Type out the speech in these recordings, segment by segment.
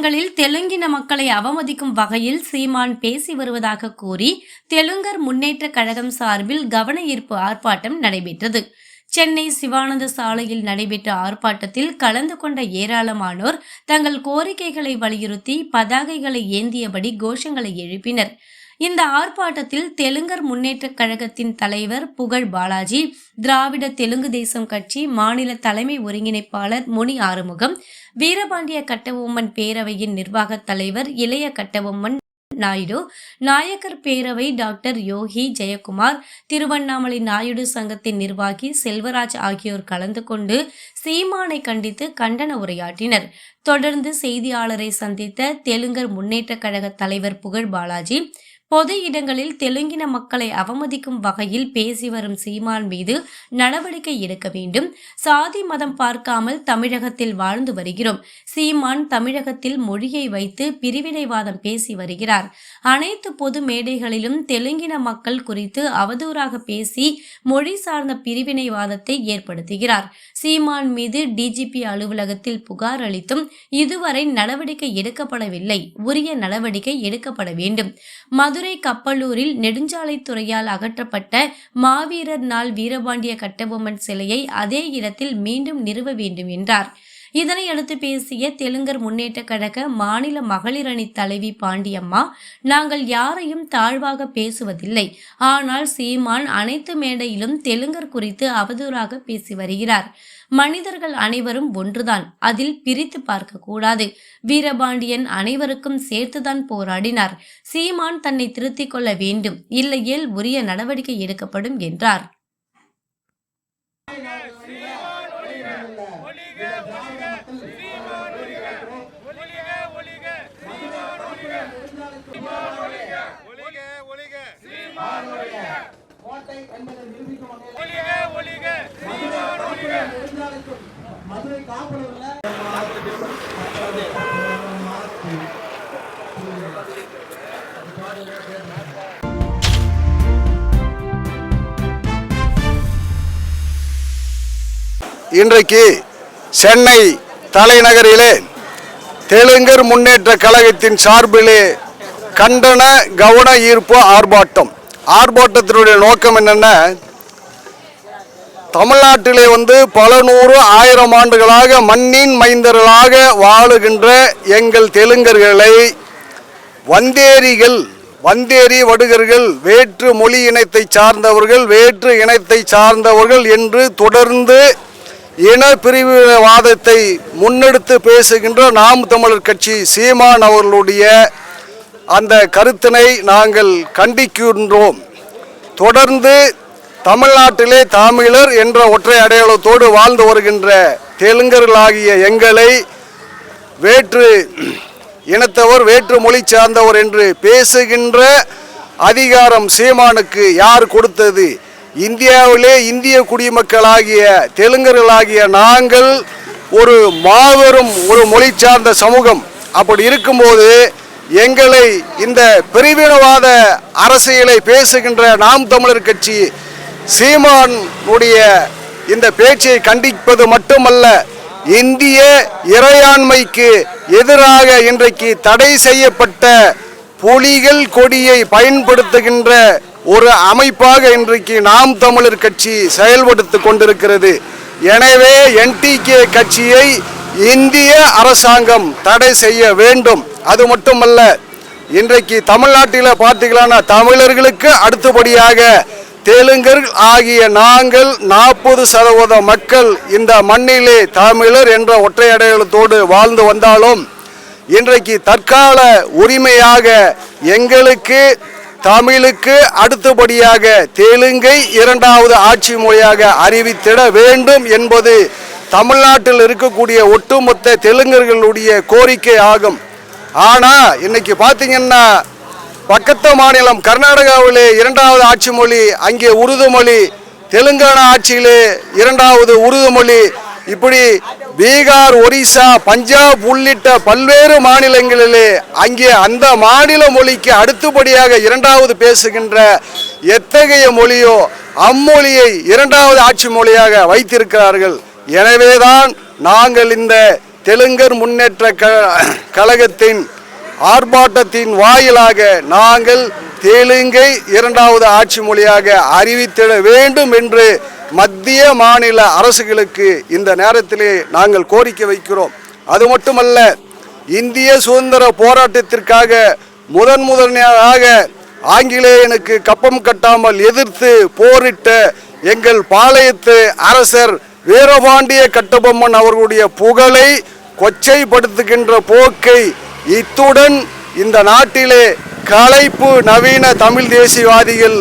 இடங்களில் தெலுங்கின மக்களை அவமதிக்கும் வகையில் சீமான் பேசி வருவதாக கூறி தெலுங்கர் முன்னேற்ற கழகம் சார்பில் கவன ஈர்ப்பு ஆர்ப்பாட்டம் நடைபெற்றது. சென்னை சிவானந்த சாலையில் நடைபெற்ற ஆர்ப்பாட்டத்தில் கலந்து கொண்ட ஏராளமானோர் தங்கள் கோரிக்கைகளை வலியுறுத்தி பதாகைகளை ஏந்தியபடி கோஷங்களை எழுப்பினர். இந்த ஆர்ப்பாட்டத்தில் தெலுங்கர் முன்னேற்றக் கழகத்தின் தலைவர் புகழ் பாலாஜி திராவிட தெலுங்கு தேசம் கட்சி மாநில தலைமை ஒருங்கிணைப்பாளர் முனி ஆறுமுகம் வீரபாண்டிய கட்டபொம்மன் பேரவையின் நிர்வாக தலைவர் இளைய கட்டபொம்மன் நாயுடு நாயக்கர் பேரவை டாக்டர் யோகி ஜெயக்குமார் திருவண்ணாமலை நாயுடு சங்கத்தின் நிர்வாகி செல்வராஜ் ஆகியோர் கலந்து கொண்டு சீமானை கண்டித்து கண்டன உரையாற்றினர். தொடர்ந்து செய்தியாளரை சந்தித்த தெலுங்கர் முன்னேற்றக் கழக தலைவர் புகழ் பாலாஜி பொது இடங்களில் தெலுங்கின மக்களை அவமதிக்கும் வகையில் பேசி வரும் சீமான் மீது நடவடிக்கை எடுக்க வேண்டும். சாதி மதம் பார்க்காமல் தமிழகத்தில் வாழ்ந்து வருகிறோம். சீமான் தமிழகத்தில் மொழியை வைத்து பிரிவினைவாதம் பேசி வருகிறார். அனைத்து பொது மேடைகளிலும் தெலுங்கின மக்கள் குறித்து அவதூறாக பேசி மொழி சார்ந்த பிரிவினைவாதத்தை ஏற்படுத்துகிறார். சீமான் மீது டிஜிபி அலுவலகத்தில் புகார் அளித்தும் இதுவரை நடவடிக்கை எடுக்கப்படவில்லை. உரிய நடவடிக்கை எடுக்கப்பட வேண்டும். மதுரை கப்பலூரில் நெடுஞ்சாலைத்துறையால் அகற்றப்பட்ட மாவீரர் நாள் வீரபாண்டிய கட்டபொம்மன் சிலையை அதே இடத்தில் மீண்டும் நிறுவ வேண்டும் என்றார். இதனை அடுத்து பேசிய தெலுங்கர் முன்னேற்ற கழக மாநில மகளிர் அணி தலைவி பாண்டியம்மா நாங்கள் யாரையும் தாழ்வாக பேசுவதில்லை. ஆனால் சீமான் அனைத்து மேடையிலும் தெலுங்கர் குறித்து அவதூறாக பேசி வருகிறார். மனிதர்கள் அனைவரும் ஒன்றுதான். அதில் பிரித்து பார்க்க கூடாது. வீரபாண்டியன் அனைவருக்கும் சேர்த்துதான் போராடினார். சீமான் தன்னை திருத்திக் கொள்ள வேண்டும். இல்லையேல் உரிய நடவடிக்கை எடுக்கப்படும் என்றார். நெடுஞ்சாலைக்கும் மதுரை இன்றைக்கு சென்னை தலைநகரிலே தெலுங்கர் முன்னேற்ற கழகத்தின் சார்பிலே கண்டன கவன ஈர்ப்பு ஆர்ப்பாட்டம். ஆர்ப்பாட்டத்தினுடைய நோக்கம் என்னென்ன தமிழ்நாட்டிலே வந்து பல நூறு ஆயிரம் ஆண்டுகளாக மண்ணின் மைந்தர்களாக வாழுகின்ற எங்கள் தெலுங்கர்களை வந்தேரிகள் வந்தேரி வடுகர்கள் வேற்று மொழி இனத்தை சார்ந்தவர்கள் வேற்று இனத்தை சார்ந்தவர்கள் என்று தொடர்ந்து இன பிரிவினவாதத்தை முன்னெடுத்து பேசுகின்ற நாம் தமிழர் கட்சி சீமான் அவர்களுடைய அந்த கருத்தினை நாங்கள் கண்டிக்கின்றோம். தொடர்ந்து தமிழ்நாட்டிலே தமிழர் என்ற ஒற்றை அடையாளத்தோடு வாழ்ந்து வருகின்ற தெலுங்கர்களாகிய எங்களை வேற்று இனத்தவர் வேற்று மொழி சார்ந்தவர் என்று பேசுகின்ற அதிகாரம் சீமானுக்கு யார் கொடுத்தது? இந்தியாவிலே இந்திய குடிமக்களாகிய தெலுங்கர்களாகிய நாங்கள் ஒரு மாபெரும் ஒரு மொழி சார்ந்த சமூகம். அப்படி இருக்கும்போது எங்களை இந்த பிரிவினவாத அரசியலை பேசுகின்ற நாம் தமிழர் கட்சி சீமானுடைய இந்த பேச்சை கண்டிப்பது மட்டுமல்ல இந்திய இறையாண்மைக்கு எதிராக இன்றைக்கு தடை செய்யப்பட்ட புலிகள் கொடியை பயன்படுத்துகின்ற ஒரு அமைப்பாக இன்றைக்கு நாம் தமிழர் கட்சி செயல்படுத்தி கொண்டிருக்கிறது. எனவே என்டிகே கட்சியை இந்திய அரசாங்கம் தடை செய்ய வேண்டும். அது மட்டுமல்ல இன்றைக்கு தமிழ்நாட்டில் பார்த்தீங்கன்னா தமிழர்களுக்கு அடுத்தபடியாக தெலுங்கர் ஆகிய நாங்கள் நாற்பது சதவீத மக்கள் இந்த மண்ணிலே தமிழர் என்ற ஒற்றை அடையாளத்தோடு வாழ்ந்து வந்தாலும் இன்றைக்கு தற்கால உரிமையாக எங்களுக்கு தமிழுக்கு அடுத்தபடியாக தெலுங்கை இரண்டாவது ஆட்சி மொழியாக அறிவித்திட வேண்டும் என்பது தமிழ்நாட்டில் இருக்கக்கூடிய ஒட்டுமொத்த தெலுங்கர்களுடைய கோரிக்கை ஆகும். ஆனால் இன்னைக்கு பார்த்தீங்கன்னா பக்கத்து மாநிலம் கர்நாடகாவிலே இரண்டாவது ஆட்சி மொழி அங்கே உருது மொழி தெலுங்கானா ஆட்சியிலே இரண்டாவது உருது மொழி. இப்படி பீகார் ஒரிசா பஞ்சாப் உள்ளிட்ட பல்வேறு மாநிலங்களிலே அங்கே அந்த மாநில மொழிக்கு அடுத்தபடியாக இரண்டாவது பேசுகின்ற எத்தகைய மொழியோ அம்மொழியை இரண்டாவது ஆட்சி மொழியாக வைத்திருக்கிறார்கள். எனவேதான் நாங்கள் இந்த தெலுங்கர் முன்னேற்ற க- கழகத்தின் ஆர்ப்பாட்டத்தின் வாயிலாக நாங்கள் தெலுங்கை இரண்டாவது ஆட்சி மொழியாக அறிவித்திட வேண்டும் என்று மத்திய மாநில அரசுகளுக்கு இந்த நேரத்திலே நாங்கள் கோரிக்கை வைக்கிறோம். அது மட்டுமல்ல இந்திய சுதந்திர போராட்டத்திற்காக முதன் முதன்மையாக ஆங்கிலேயனுக்கு கப்பம் கட்டாமல் எதிர்த்து போரிட்ட எங்கள் பாளையத்து அரசர் வீரபாண்டிய கட்டபொம்மன் அவர்களுடைய புகழை கொச்சைப்படுத்துகின்ற போக்கை இத்துடன் இந்த நாட்டிலே கலைப்பு நவீன தமிழ் தேசியவாதிகள்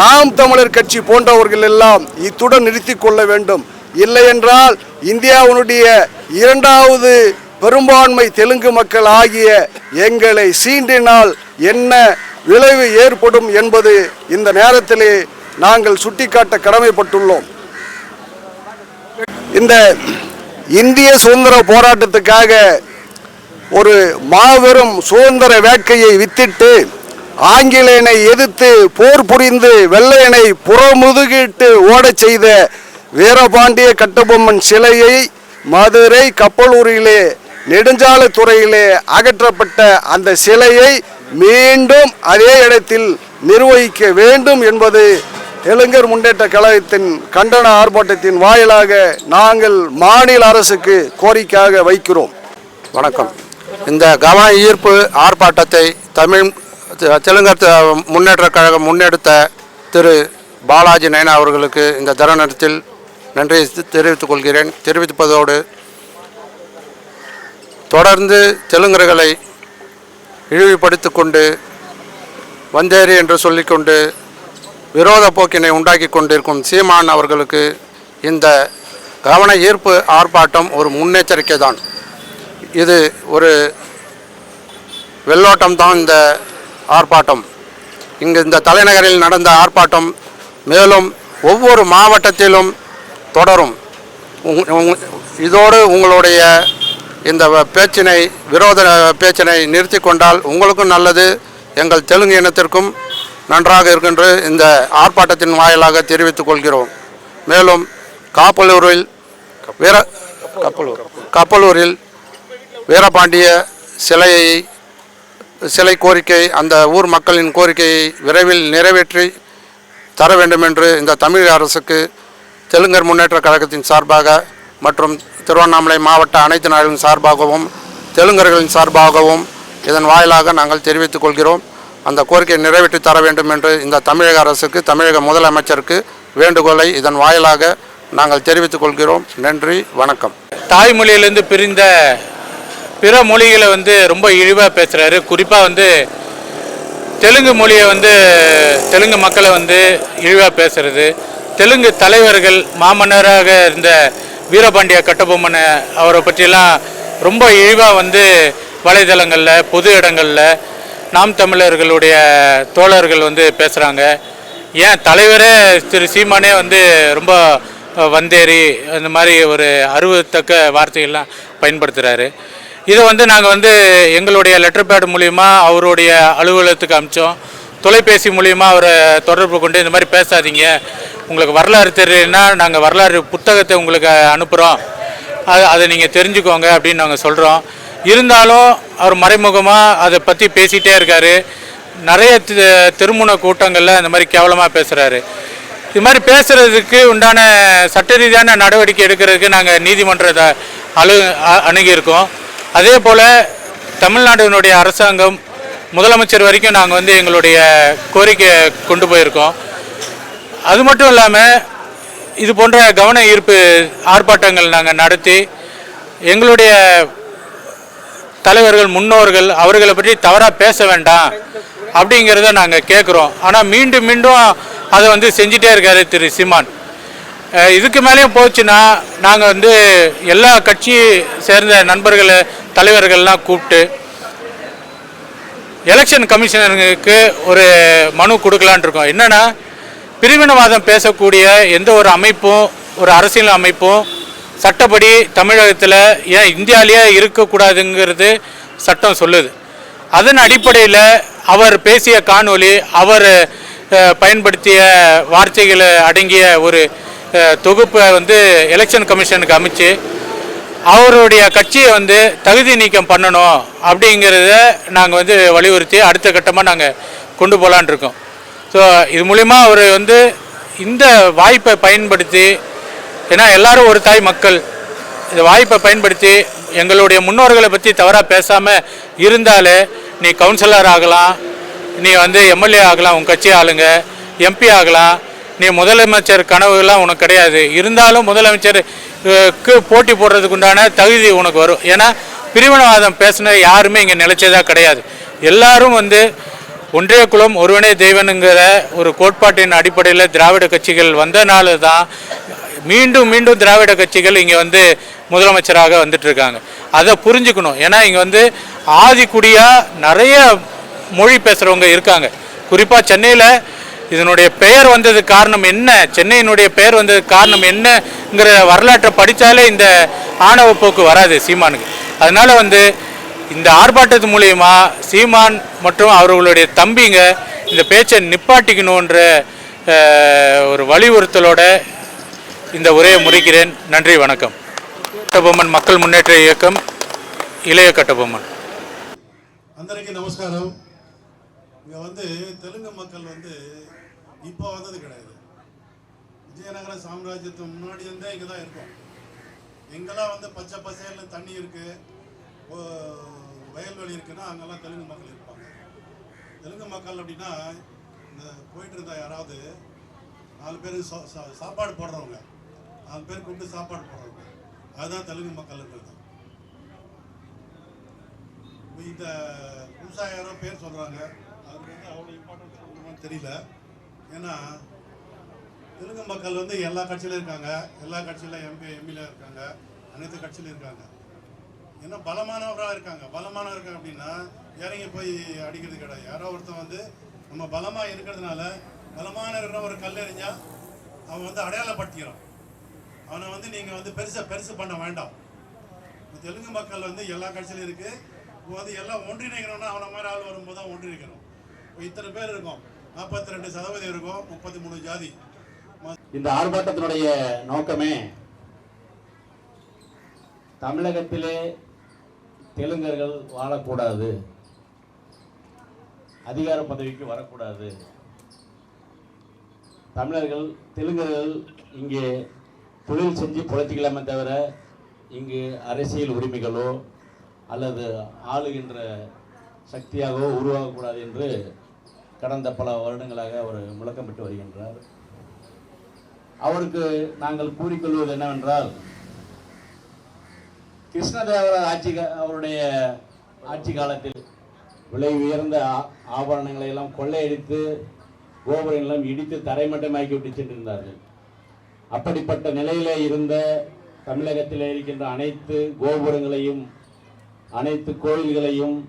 நாம் தமிழர் கட்சி போன்றவர்கள் எல்லாம் இத்துடன் நிறுத்திக் கொள்ள வேண்டும். இல்லையென்றால் இந்தியாவுடைய இந்தியாவினுடைய இரண்டாவது பெரும்பான்மை தெலுங்கு மக்கள் ஆகிய எங்களை சீண்டினால் என்ன விளைவு ஏற்படும் என்பது இந்த நேரத்திலே நாங்கள் சுட்டிக்காட்ட கடமைப்பட்டுள்ளோம். இந்த இந்திய சுதந்திர போராட்டத்துக்காக ஒரு மாபெரும் சுதந்திர வேட்கையை வித்திட்டு ஆங்கிலேயனை எதிர்த்து போர் புரிந்து வெள்ளையனை புறமுதுகிட்டு ஓடச் செய்த வீரபாண்டிய கட்டபொம்மன் சிலையை மதுரை கப்பலூரிலே நெடுஞ்சாலைத்துறையிலே அகற்றப்பட்ட அந்த சிலையை மீண்டும் அதே இடத்தில் நிர்வகிக்க வேண்டும் என்பது தெலுங்கர் முன்னேற்ற கழகத்தின் கண்டன ஆர்ப்பாட்டத்தின் வாயிலாக நாங்கள் மாநில அரசுக்கு கோரிக்கையாக வைக்கிறோம். வணக்கம். இந்த கவன ஈர்ப்பு ஆர்ப்பாட்டத்தை தமிழ் தெ- தெலுங்கர் கழகம் முன்னெடுத்த திரு பாலாஜி நயனா அவர்களுக்கு இந்த தருணத்தில் நன்றி தெரிவித்துக் கொள்கிறேன். தெரிவிப்பதோடு தொடர்ந்து தெலுங்கர்களை இழிவுபடுத்திக் கொண்டு வந்தேரி என்று சொல்லிக்கொண்டு விரோத போக்கினை உண்டாக்கி கொண்டிருக்கும் சீமான் அவர்களுக்கு இந்த கவன ஈர்ப்பு ஆர்ப்பாட்டம் ஒரு முன்னெச்சரிக்கை தான் இது ஒரு வெள்ளோட்டம் தான் இந்த ஆர்ப்பாட்டம். இங்கு இந்த தலைநகரில் நடந்த ஆர்ப்பாட்டம் மேலும் ஒவ்வொரு மாவட்டத்திலும் தொடரும். இதோடு உங்களுடைய இந்த பேச்சினை விரோத பேச்சினை நிறுத்தி கொண்டால் உங்களுக்கும் நல்லது. எங்கள் தெலுங்கு இனத்திற்கும் நன்றாக இருக்கின்ற இந்த ஆர்ப்பாட்டத்தின் வாயிலாக தெரிவித்துக் கொள்கிறோம். மேலும் காப்பலூரில் வீர கப்பலூர். கப்பலூரில் வீரபாண்டிய சிலையை சிலை கோரிக்கை அந்த ஊர் மக்களின் கோரிக்கையை விரைவில் நிறைவேற்றி தர வேண்டும் என்று இந்த தமிழக அரசுக்கு தெலுங்கர் முன்னேற்ற கழகத்தின் சார்பாக மற்றும் திருவண்ணாமலை மாவட்ட அனைத்து நாடுகளின் சார்பாகவும் தெலுங்கர்களின் சார்பாகவும் இதன் வாயிலாக நாங்கள் தெரிவித்துக் கொள்கிறோம். அந்த கோரிக்கையை நிறைவேற்றி தர வேண்டும் என்று இந்த தமிழக அரசுக்கு தமிழக முதலமைச்சருக்கு வேண்டுகோளை இதன் வாயிலாக நாங்கள் தெரிவித்துக் கொள்கிறோம். நன்றி வணக்கம். தாய்மொழியிலிருந்து பிரிந்த பிற மொழிகளை வந்து ரொம்ப இழிவாக பேசுகிறாரு குறிப்பாக வந்து தெலுங்கு மொழியை வந்து தெலுங்கு மக்களை வந்து இழிவாக பேசுறது. தெலுங்கு தலைவர்கள் மாமன்னராக இருந்த வீரபாண்டிய கட்டபொம்மன் அவரை பற்றியெல்லாம் ரொம்ப இழிவாக வந்து வலைதளங்களில் பொது இடங்களில் நாம் தமிழர்களுடைய தோழர்கள் வந்து பேசுகிறாங்க ஏன் தலைவரே திரு சீமானே வந்து ரொம்ப வந்தேறி அந்த மாதிரி ஒரு அறுவத்தக்க வார்த்தைகள்லாம் பயன்படுத்துகிறாரு இதை வந்து நாங்கள் வந்து எங்களுடைய லெட்டர் பேட் மூலிமா அவருடைய அலுவலகத்துக்கு அமிச்சோம். தொலைபேசி மூலிமா அவரை தொடர்பு கொண்டு இந்த மாதிரி பேசாதீங்க. உங்களுக்கு வரலாறு தெரியலன்னா நாங்கள் வரலாறு புத்தகத்தை உங்களுக்கு அனுப்புகிறோம் அது அதை நீங்கள் தெரிஞ்சுக்கோங்க அப்படின்னு நாங்கள் சொல்கிறோம் இருந்தாலும் அவர் மறைமுகமாக அதை பற்றி பேசிகிட்டே இருக்கார். நிறைய திருமண கூட்டங்களில் இந்த மாதிரி கேவலமாக பேசுகிறாரு இது மாதிரி பேசுகிறதுக்கு உண்டான சட்ட ரீதியான நடவடிக்கை எடுக்கிறதுக்கு நாங்கள் நீதிமன்றத்தை அழு அணுகியிருக்கோம். அதே போல் தமிழ்நாட்டினுடைய அரசாங்கம் முதலமைச்சர் வரைக்கும் நாங்கள் வந்து எங்களுடைய கோரிக்கை கொண்டு போயிருக்கோம். அது மட்டும் இல்லாமல் இது போன்ற கவன ஈர்ப்பு ஆர்ப்பாட்டங்கள் நாங்கள் நடத்தி எங்களுடைய தலைவர்கள் முன்னோர்கள் அவர்களை பற்றி தவறாக பேச வேண்டாம் அப்படிங்கிறத நாங்கள் கேட்குறோம் ஆனால் மீண்டும் மீண்டும் அதை வந்து செஞ்சிட்டே இருக்காரு திரு சிமான். இதுக்கு மேலேயும் போச்சுன்னா நாங்கள் வந்து எல்லா கட்சி சேர்ந்த நண்பர்களை தலைவர்கள்லாம் கூப்பிட்டு எலெக்ஷன் கமிஷனருக்கு ஒரு மனு கொடுக்கலான் இருக்கோம். என்னென்னா பிரிவினவாதம் பேசக்கூடிய எந்த ஒரு அமைப்பும் ஒரு அரசியல் அமைப்பும் சட்டப்படி தமிழகத்தில் ஏன் இந்தியாவிலேயே இருக்கக்கூடாதுங்கிறது சட்டம் சொல்லுது. அதன் அடிப்படையில் அவர் பேசிய காணொளி அவர் பயன்படுத்திய வார்த்தைகளை அடங்கிய ஒரு தொகுப்பை வந்து எலெக்ஷன் கமிஷனுக்கு அமைச்சு அவருடைய கட்சியை வந்து தகுதி நீக்கம் பண்ணணும் அப்படிங்கிறத நாங்கள் வந்து வலியுறுத்தி அடுத்த கட்டமாக நாங்கள் கொண்டு போகலான் இருக்கோம். ஸோ இது மூலிமா அவர் வந்து இந்த வாய்ப்பை பயன்படுத்தி ஏன்னா எல்லாரும் ஒரு தாய் மக்கள் இந்த வாய்ப்பை பயன்படுத்தி எங்களுடைய முன்னோர்களை பற்றி தவறாக பேசாமல் இருந்தாலே நீ கவுன்சிலர் ஆகலாம் நீ வந்து எம்எல்ஏ ஆகலாம் உன் கட்சி ஆளுங்க எம்பி ஆகலாம் நீ முதலமைச்சர் கனவுலாம் உனக்கு கிடையாது. இருந்தாலும் முதலமைச்சருக்கு போட்டி போடுறதுக்கு உண்டான தகுதி உனக்கு வரும். ஏன்னா பிரிவினவாதம் பேசின யாருமே இங்கே நிலைச்சதாக கிடையாது. எல்லாரும் வந்து ஒன்றிய குலம் ஒருவனே தெய்வனுங்கிற ஒரு கோட்பாட்டின் அடிப்படையில் திராவிட கட்சிகள் வந்தனால தான் மீண்டும் மீண்டும் திராவிட கட்சிகள் இங்கே வந்து முதலமைச்சராக வந்துட்டுருக்காங்க. அதை புரிஞ்சுக்கணும். ஏன்னா இங்கே வந்து ஆதிக்குடியாக நிறைய மொழி பேசுகிறவங்க இருக்காங்க. குறிப்பாக சென்னையில் இதனுடைய பெயர் வந்ததுக்கு காரணம் என்ன? சென்னையினுடைய பெயர் வந்ததுக்கு காரணம் என்னங்கிற வரலாற்றை படித்தாலே இந்த ஆணவ போக்கு வராது சீமானுக்கு. அதனால் வந்து இந்த ஆர்ப்பாட்டத்து மூலயமா சீமான் மற்றும் அவர்களுடைய தம்பிங்க இந்த பேச்சை நிப்பாட்டிக்கணுன்ற ஒரு வலியுறுத்தலோட இந்த உரையை முறிக்கிறேன் நன்றி வணக்கம். கட்டபொம்மன் மக்கள் முன்னேற்ற இயக்கம் இளைய கட்டபொம்மன். அந்தரைக்கு நமஸ்காரம். இங்கே வந்து தெலுங்கு மக்கள் வந்து இப்போ வந்தது கிடையாது. விஜயநகர சாம்ராஜ்யத்துக்கு முன்னாடி இருந்தே இங்கே தான் இருக்கும். எங்கெல்லாம் வந்து பச்சை பசேல்னு தண்ணி இருக்குது ஓ, வயல்வெளி இருக்குன்னா அங்கெல்லாம் தெலுங்கு மக்கள் இருப்பாங்க. தெலுங்கு மக்கள் அப்படின்னா இந்த போயிட்டு இருந்தால் யாராவது நாலு பேர் சா- சா- சாப்பாடு போடுறவங்க. நாலு பேர் கூப்பிட்டு சாப்பாடு போடுறவங்க. அதுதான் தெலுங்கு மக்கள்ன்றது. இந்த புதுசாக யாரோ பேர் சொல்கிறாங்க அதுக்கு வந்து அவ்வளோ இம்பார்ட்டன்ஸ் தெரியல. ஏன்னா தெலுங்கு மக்கள் வந்து எல்லா கட்சியிலும் இருக்காங்க. எல்லா கட்சியில் எம்பி எம்எல்ஏ இருக்காங்க. அனைத்து கட்சியிலும் இருக்காங்க. ஏன்னா பலமானவராக இருக்காங்க. பலமானவங்க இருக்காங்க அப்படின்னா இறங்கி போய் அடிக்கிறது கிடையாது. யாரோ ஒருத்தன் வந்து நம்ம பலமாக இருக்கிறதுனால பலமான இருக்கிற ஒரு கல் எறிஞ்சால் அவன் வந்து அடையாளப்படுத்திக்கிறான். அவனை வந்து நீங்கள் வந்து பெருசாக பெருசு பண்ண வேண்டாம். தெலுங்கு மக்கள் வந்து எல்லா கட்சியிலும் இருக்குது இப்போ வந்து எல்லாம் ஒன்றிணைக்கணும்னா அவனை மாதிரி ஆள் வரும்போது தான் ஒன்றிணைக்கணும். இப்போ இத்தனை பேர் இருக்கும். நாற்பத்தி ரெண்டு சதவீதம் இருக்கும். முப்பத்தி மூணு ஜாதி. இந்த ஆர்ப்பாட்டத்தினுடைய நோக்கமே தமிழகத்திலே தெலுங்கர்கள் வாழக்கூடாது. அதிகார பதவிக்கு வரக்கூடாது. தமிழர்கள் தெலுங்கர்கள் இங்கே தொழில் செஞ்சு பிழைச்சிக்கலாமே தவிர இங்கு அரசியல் உரிமைகளோ அல்லது ஆளுகின்ற சக்தியாகவோ உருவாகக்கூடாது என்று கடந்த பல வருடங்களாக அவர் முழக்கமிட்டு வருகின்றார். அவருக்கு நாங்கள் கூறிக்கொள்வது என்னவென்றால் கிருஷ்ணதேவராய ஆட்சி அவருடைய ஆட்சி காலத்தில் விலை உயர்ந்த ஆ- ஆபரணங்களை எல்லாம் கொள்ளையடித்து கோபுரங்களெல்லாம் இடித்து தரைமட்டமாக்கி விட்டு சென்றிருந்தார்கள். அப்படிப்பட்ட நிலையிலே இருந்த தமிழகத்தில் இருக்கின்ற அனைத்து கோபுரங்களையும் அனைத்து கோயில்களையும்